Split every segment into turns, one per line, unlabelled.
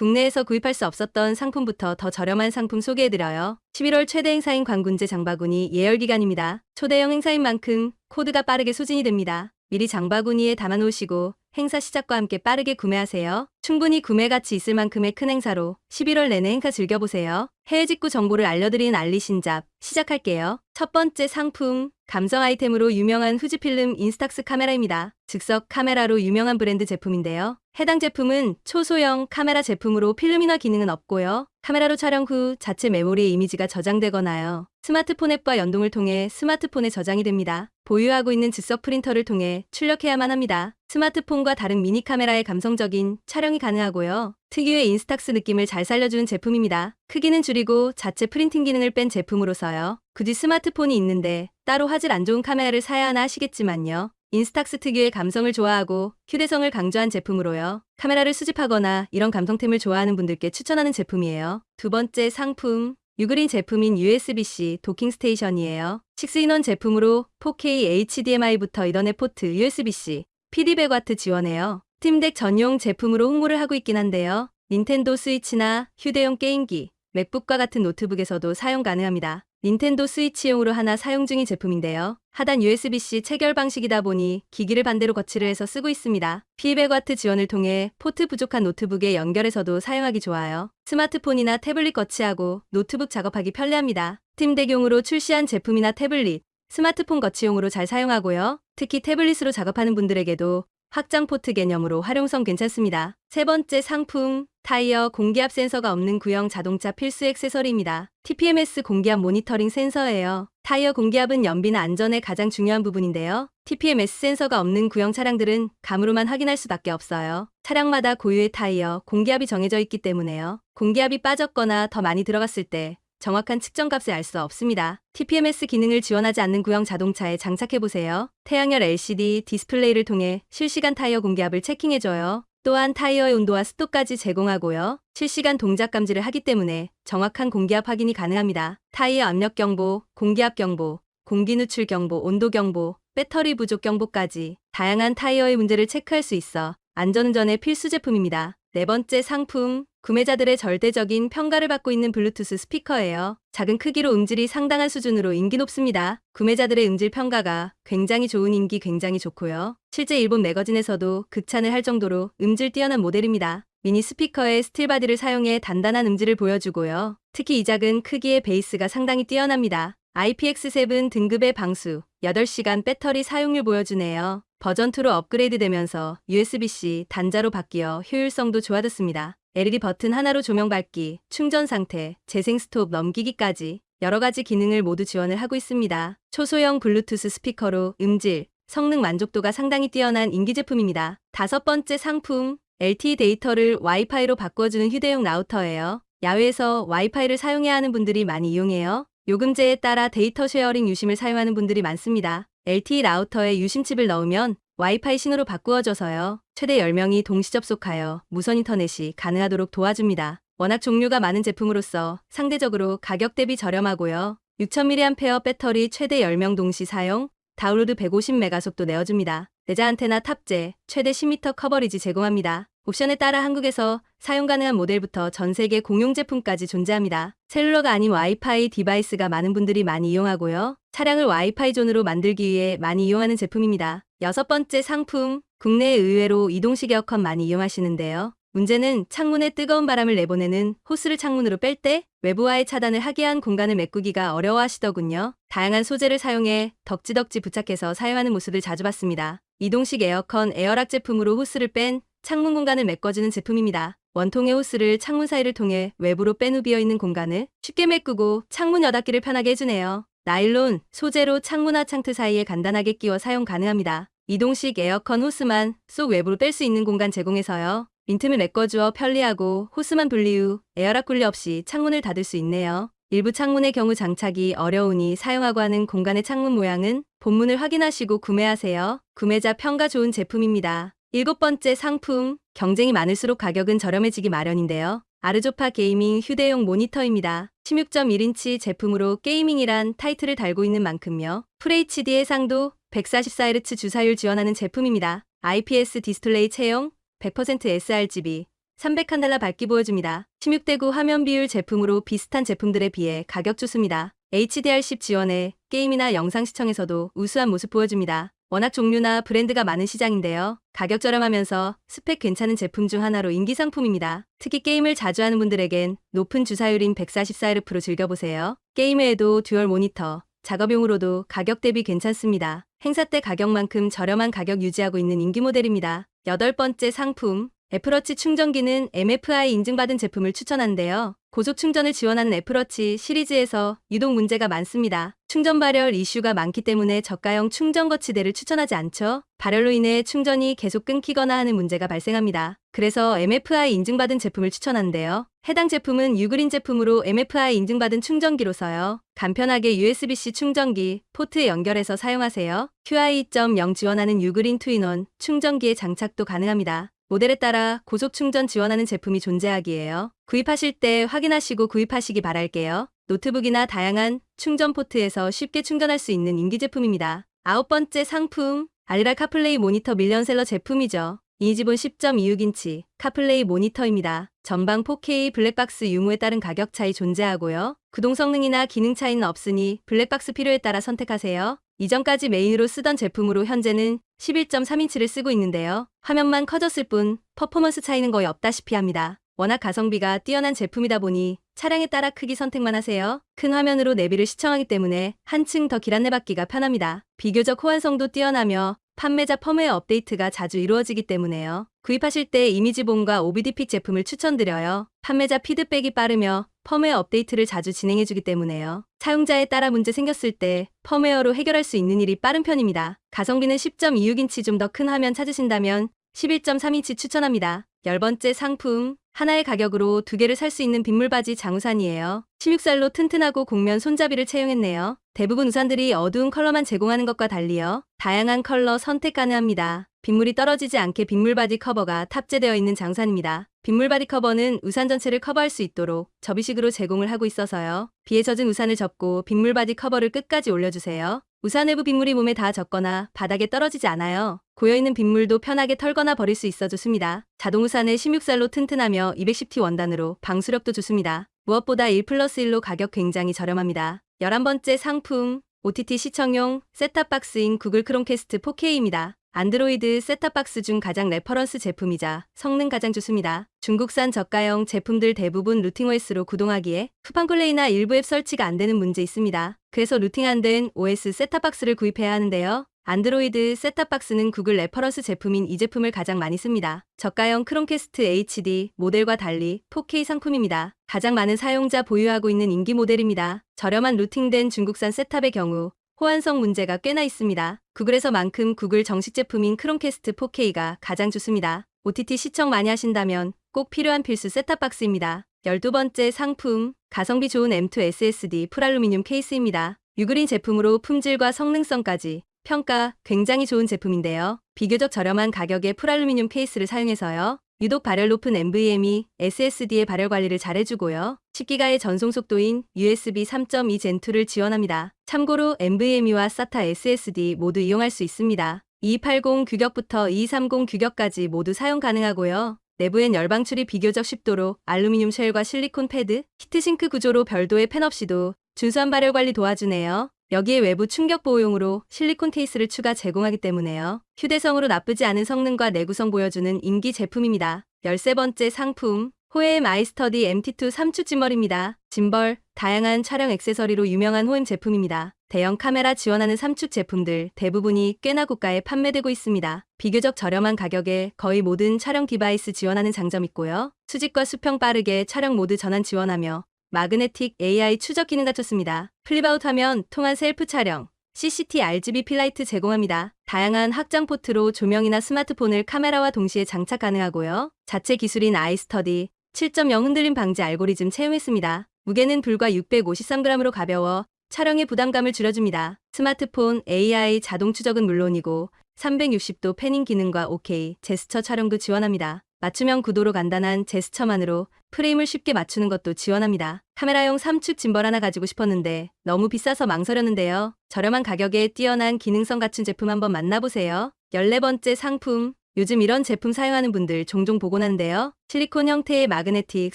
국내에서 구입할 수 없었던 상품부터 더 저렴한 상품 소개해드려요. 11월 최대 행사인 광군제 장바구니 예열 기간입니다. 초대형 행사인 만큼 코드가 빠르게 소진이 됩니다. 미리 장바구니에 담아놓으시고 행사 시작과 함께 빠르게 구매하세요. 충분히 구매 가치 있을 만큼의 큰 행사로 11월 내내 행사 즐겨보세요. 해외 직구 정보를 알려드리는 알리신잡 시작할게요. 첫 번째 상품 감성 아이템으로 유명한 후지필름 인스탁스 카메라입니다. 즉석 카메라로 유명한 브랜드 제품인데요. 해당 제품은 초소형 카메라 제품으로 필름이나 기능은 없고요. 카메라로 촬영 후 자체 메모리에 이미지가 저장되거나요. 스마트폰 앱과 연동을 통해 스마트폰에 저장이 됩니다. 보유하고 있는 즉석 프린터를 통해 출력해야만 합니다. 스마트폰과 다른 미니 카메라의 감성적인 촬영이 가능하고요. 특유의 인스탁스 느낌을 잘 살려주는 제품입니다. 크기는 줄이고 자체 프린팅 기능을 뺀 제품으로서요. 굳이 스마트폰이 있는데 따로 화질 안 좋은 카메라를 사야 하나 하시겠지만요. 인스탁스 특유의 감성을 좋아하고 휴대성을 강조한 제품으로요. 카메라를 수집하거나 이런 감성템을 좋아하는 분들께 추천하는 제품이에요. 두 번째 상품. 유그린 제품인 USB-C 도킹 스테이션이에요. 6인원 제품으로 4K HDMI부터 이더넷 포트 USB-C, PD100W 지원해요. 스팀덱 전용 제품으로 홍보를 하고 있긴 한데요. 닌텐도 스위치나 휴대용 게임기, 맥북과 같은 노트북에서도 사용 가능합니다. 닌텐도 스위치용으로 하나 사용 중인 제품인데요. 하단 USB-C 체결 방식이다 보니 기기를 반대로 거치를 해서 쓰고 있습니다. P100W 지원을 통해 포트 부족한 노트북에 연결해서도 사용하기 좋아요. 스마트폰이나 태블릿 거치하고 노트북 작업하기 편리합니다. 팀덱용으로 출시한 제품이나 태블릿, 스마트폰 거치용으로 잘 사용하고요. 특히 태블릿으로 작업하는 분들에게도 확장 포트 개념으로 활용성 괜찮습니다. 세 번째 상품, 타이어 공기압 센서가 없는 구형 자동차 필수 액세서리입니다. TPMS 공기압 모니터링 센서예요. 타이어 공기압은 연비나 안전의 가장 중요한 부분인데요. TPMS 센서가 없는 구형 차량들은 감으로만 확인할 수밖에 없어요. 차량마다 고유의 타이어 공기압이 정해져 있기 때문에요. 공기압이 빠졌거나 더 많이 들어갔을 때 정확한 측정값을 알 수 없습니다. TPMS 기능을 지원하지 않는 구형 자동차에 장착해보세요. 태양열 LCD 디스플레이를 통해 실시간 타이어 공기압을 체킹해줘요. 또한 타이어의 온도와 습도까지 제공하고요. 실시간 동작 감지를 하기 때문에 정확한 공기압 확인이 가능합니다. 타이어 압력 경보, 공기압 경보, 공기 누출 경보, 온도 경보, 배터리 부족 경보까지 다양한 타이어의 문제를 체크할 수 있어 안전운전의 필수 제품입니다. 네 번째 상품, 구매자들의 절대적인 평가를 받고 있는 블루투스 스피커예요. 작은 크기로 음질이 상당한 수준으로 인기 높습니다. 구매자들의 음질 평가가 굉장히 좋은 인기 굉장히 좋고요. 실제 일본 매거진에서도 극찬을 할 정도로 음질 뛰어난 모델입니다. 미니 스피커에 스틸 바디를 사용해 단단한 음질을 보여주고요. 특히 이 작은 크기의 베이스가 상당히 뛰어납니다. IPX7 등급의 방수, 8시간 배터리 사용률 보여주네요. 버전 2로 업그레이드 되면서 USB-C 단자로 바뀌어 효율성도 좋아졌습니다. LED 버튼 하나로 조명 밝기, 충전 상태, 재생 스톱 넘기기까지 여러 가지 기능을 모두 지원을 하고 있습니다. 초소형 블루투스 스피커로 음질, 성능 만족도가 상당히 뛰어난 인기 제품입니다. 다섯 번째 상품, LTE 데이터를 와이파이로 바꿔주는 휴대용 라우터예요. 야외에서 와이파이를 사용해야 하는 분들이 많이 이용해요. 요금제에 따라 데이터 쉐어링 유심을 사용하는 분들이 많습니다. LTE 라우터에 유심칩을 넣으면 와이파이 신호로 바꾸어져서요. 최대 10명이 동시 접속하여 무선 인터넷이 가능하도록 도와줍니다. 워낙 종류가 많은 제품으로서 상대적으로 가격 대비 저렴하고요. 6000mAh 배터리 최대 10명 동시 사용, 다운로드 150메가 속도 내어줍니다. 내자 안테나 탑재, 최대 10m 커버리지 제공합니다. 옵션에 따라 한국에서 사용 가능한 모델부터 전 세계 공용 제품까지 존재합니다. 셀룰러가 아닌 와이파이 디바이스가 많은 분들이 많이 이용하고요. 차량을 와이파이 존으로 만들기 위해 많이 이용하는 제품입니다. 여섯 번째 상품, 국내에 의외로 이동식 에어컨 많이 이용하시는데요. 문제는 창문에 뜨거운 바람을 내보내는 호스를 창문으로 뺄 때 외부와의 차단을 하게 한 공간을 메꾸기가 어려워하시더군요. 다양한 소재를 사용해 덕지덕지 부착해서 사용하는 모습을 자주 봤습니다. 이동식 에어컨 에어락 제품으로 호스를 뺀 창문 공간을 메꿔주는 제품입니다. 원통의 호스를 창문 사이를 통해 외부로 뺀후 비어 있는 공간을 쉽게 메꾸고 창문 여닫기를 편하게 해주네요. 나일론, 소재로 창문화 창틀 사이에 간단하게 끼워 사용 가능합니다. 이동식 에어컨 호스만 쏙 외부로 뺄 수 있는 공간 제공해서요. 빈틈을 메꿔주어 편리하고 호스만 분리 후 에어락 굴리 없이 창문을 닫을 수 있네요. 일부 창문의 경우 장착이 어려우니 사용하고 하는 공간의 창문 모양은 본문을 확인하시고 구매하세요. 구매자 평가 좋은 제품입니다. 일곱 번째 상품, 경쟁이 많을수록 가격은 저렴해지기 마련인데요. 아르조파 게이밍 휴대용 모니터입니다. 16.1인치 제품으로 게이밍이란 타이틀을 달고 있는 만큼요. FHD 해상도 144Hz 주사율 지원하는 제품입니다. IPS 디스플레이 채용, 100% sRGB, 300칸달러 밝기 보여줍니다. 16대9 화면 비율 제품으로 비슷한 제품들에 비해 가격 좋습니다. HDR10 지원에 게임이나 영상 시청에서도 우수한 모습 보여줍니다. 워낙 종류나 브랜드가 많은 시장인데요. 가격 저렴하면서 스펙 괜찮은 제품 중 하나로 인기 상품입니다. 특히 게임을 자주 하는 분들에겐 높은 주사율인 144Hz로 즐겨보세요. 게임 외에도 듀얼 모니터, 작업용으로도 가격 대비 괜찮습니다. 행사 때 가격만큼 저렴한 가격 유지하고 있는 인기 모델입니다. 여덟 번째 상품, 애플워치 충전기는 MFI 인증받은 제품을 추천한대요. 고속 충전을 지원하는 애플워치 시리즈에서 유독 문제가 많습니다. 충전 발열 이슈가 많기 때문에 저가형 충전 거치대를 추천하지 않죠. 발열로 인해 충전이 계속 끊기거나 하는 문제가 발생합니다. 그래서 MFI 인증받은 제품을 추천한대요. 해당 제품은 유그린 제품으로 MFI 인증받은 충전기로서요. 간편하게 USB-C 충전기, 포트에 연결해서 사용하세요. QI2.0 지원하는 유그린 투인원 충전기에 장착도 가능합니다. 모델에 따라 고속 충전 지원하는 제품이 존재하기에요. 구입하실 때 확인하시고 구입하시기 바랄게요. 노트북이나 다양한 충전 포트에서 쉽게 충전할 수 있는 인기 제품입니다. 아홉 번째 상품, 알리라 카플레이 모니터 밀리언셀러 제품이죠. 이지본 10.26인치 카플레이 모니터입니다. 전방 4K 블랙박스 유무에 따른 가격 차이 존재하고요. 구동 성능이나 기능 차이는 없으니 블랙박스 필요에 따라 선택하세요. 이전까지 메인으로 쓰던 제품으로 현재는 11.3인치를 쓰고 있는데요. 화면만 커졌을 뿐 퍼포먼스 차이는 거의 없다시피 합니다. 워낙 가성비가 뛰어난 제품이다 보니 차량에 따라 크기 선택만 하세요. 큰 화면으로 내비를 시청하기 때문에 한층 더 길 안내받기가 편합니다. 비교적 호환성도 뛰어나며 판매자 펌웨어 업데이트가 자주 이루어지기 때문에요. 구입하실 때 이미지본과 OBD픽 제품을 추천드려요. 판매자 피드백이 빠르며 펌웨어 업데이트를 자주 진행해주기 때문에요. 사용자에 따라 문제 생겼을 때 펌웨어로 해결할 수 있는 일이 빠른 편입니다. 가성비는 10.26인치 좀 더 큰 화면 찾으신다면 11.3인치 추천합니다. 열 번째 상품 하나의 가격으로 두 개를 살 수 있는 빗물바지 장우산이에요. 16살로 튼튼하고 곡면 손잡이를 채용했네요. 대부분 우산들이 어두운 컬러만 제공하는 것과 달리요. 다양한 컬러 선택 가능합니다. 빗물이 떨어지지 않게 빗물 바디 커버가 탑재되어 있는 장우산입니다. 빗물 바디 커버는 우산 전체를 커버할 수 있도록 접이식으로 제공을 하고 있어서요. 비에 젖은 우산을 접고 빗물 바디 커버를 끝까지 올려주세요. 우산 외부 빗물이 몸에 다 젖거나 바닥에 떨어지지 않아요. 고여있는 빗물도 편하게 털거나 버릴 수 있어 좋습니다. 자동 우산의 16살로 튼튼하며 210T 원단으로 방수력도 좋습니다. 무엇보다 1 플러스 1로 가격 굉장히 저렴합니다. 11번째 상품 OTT 시청용 셋탑박스인 구글 크롬캐스트 4K입니다. 안드로이드 셋탑박스 중 가장 레퍼런스 제품이자 성능 가장 좋습니다. 중국산 저가형 제품들 대부분 루팅 OS로 구동하기에 후판 플레이나 일부 앱 설치가 안 되는 문제 있습니다. 그래서 루팅 안 된 OS 셋탑박스를 구입해야 하는데요. 안드로이드 셋탑박스는 구글 레퍼런스 제품인 이 제품을 가장 많이 씁니다. 저가형 크롬캐스트 HD 모델과 달리 4K 상품입니다. 가장 많은 사용자 보유하고 있는 인기 모델입니다. 저렴한 루팅된 중국산 셋탑의 경우 호환성 문제가 꽤나 있습니다. 구글에서만큼 구글 정식 제품인 크롬캐스트 4K가 가장 좋습니다. OTT 시청 많이 하신다면 꼭 필요한 필수 셋탑박스입니다. 12번째 상품, 가성비 좋은 M2 SSD 풀알루미늄 케이스입니다. 유그린 제품으로 품질과 성능성까지 평가 굉장히 좋은 제품인데요. 비교적 저렴한 가격의 풀알루미늄 케이스를 사용해서요. 유독 발열 높은 NVMe SSD의 발열 관리를 잘해주고요. 10기가의 전송 속도인 USB 3.2 Gen2를 지원합니다. 참고로 NVMe와 SATA SSD 모두 이용할 수 있습니다. 2280 규격부터 2230 규격까지 모두 사용 가능하고요. 내부엔 열방출이 비교적 쉽도록 알루미늄 쉘과 실리콘 패드, 히트싱크 구조로 별도의 팬 없이도 준수한 발열 관리 도와주네요. 여기에 외부 충격 보호용으로 실리콘 케이스를 추가 제공하기 때문에요. 휴대성으로 나쁘지 않은 성능과 내구성 보여주는 인기 제품입니다. 13번째 상품 호엠 아이스터디 MT2 3축 짐벌입니다. 짐벌, 다양한 촬영 액세서리로 유명한 호엠 제품입니다. 대형 카메라 지원하는 3축 제품들 대부분이 꽤나 고가에 판매되고 있습니다. 비교적 저렴한 가격에 거의 모든 촬영 디바이스 지원하는 장점 있고요. 수직과 수평 빠르게 촬영 모드 전환 지원하며 마그네틱 AI 추적 기능 갖췄습니다. 플립아웃 하면 통한 셀프 촬영, CCT RGB 필라이트 제공합니다. 다양한 확장 포트로 조명이나 스마트폰을 카메라와 동시에 장착 가능하고요. 자체 기술인 아이스터디 7.0 흔들림 방지 알고리즘 채용했습니다. 무게는 불과 653g으로 가벼워 촬영의 부담감을 줄여줍니다. 스마트폰 AI 자동 추적은 물론이고 360도 패닝 기능과 OK 제스처 촬영도 지원합니다. 맞춤형 구도로 간단한 제스처만으로 프레임을 쉽게 맞추는 것도 지원합니다. 카메라용 3축 짐벌 하나 가지고 싶었는데 너무 비싸서 망설였는데요. 저렴한 가격에 뛰어난 기능성 갖춘 제품 한번 만나보세요. 14번째 상품 요즘 이런 제품 사용하는 분들 종종 보곤 한데요. 실리콘 형태의 마그네틱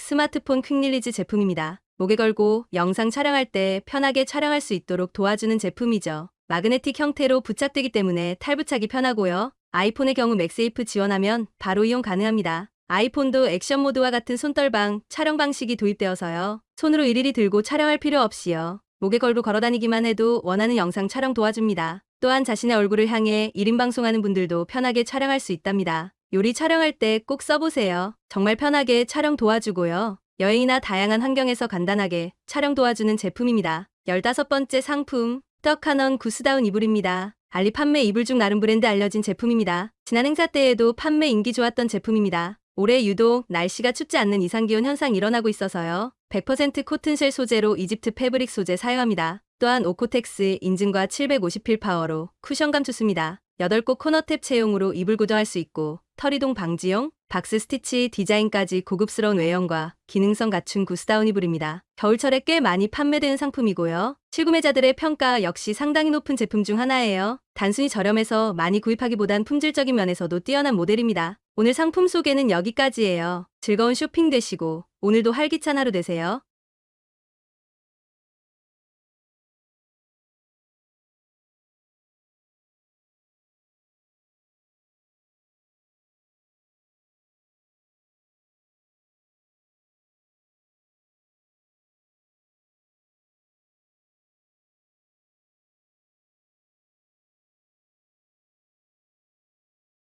스마트폰 퀵릴리즈 제품입니다. 목에 걸고 영상 촬영할 때 편하게 촬영할 수 있도록 도와주는 제품이죠. 마그네틱 형태로 부착되기 때문에 탈부착이 편하고요. 아이폰의 경우 맥세이프 지원하면 바로 이용 가능합니다. 아이폰도 액션 모드와 같은 손떨방 촬영 방식이 도입되어서요. 손으로 일일이 들고 촬영할 필요 없이요. 목에 걸고 걸어다니기만 해도 원하는 영상 촬영 도와줍니다. 또한 자신의 얼굴을 향해 1인 방송하는 분들도 편하게 촬영할 수 있답니다. 요리 촬영할 때 꼭 써보세요. 정말 편하게 촬영 도와주고요. 여행이나 다양한 환경에서 간단하게 촬영 도와주는 제품입니다. 15번째 상품, 떡하넌 구스다운 이불입니다. 알리 판매 이불 중 나름 브랜드 알려진 제품입니다. 지난 행사 때에도 판매 인기 좋았던 제품입니다. 올해 유독 날씨가 춥지 않는 이상기온 현상 일어나고 있어서요. 100% 코튼쉘 소재로 이집트 패브릭 소재 사용합니다. 또한 오코텍스 인증과 750필 파워로 쿠션감 좋습니다. 8곳 코너탭 채용으로 이불 고정할 수 있고 털이동 방지용, 박스 스티치 디자인까지 고급스러운 외형과 기능성 갖춘 구스다운 이불입니다. 겨울철에 꽤 많이 판매되는 상품이고요. 실구매자들의 평가 역시 상당히 높은 제품 중 하나예요. 단순히 저렴해서 많이 구입하기보단 품질적인 면에서도 뛰어난 모델입니다. 오늘 상품 소개는 여기까지예요. 즐거운 쇼핑 되시고 오늘도 활기찬 하루 되세요.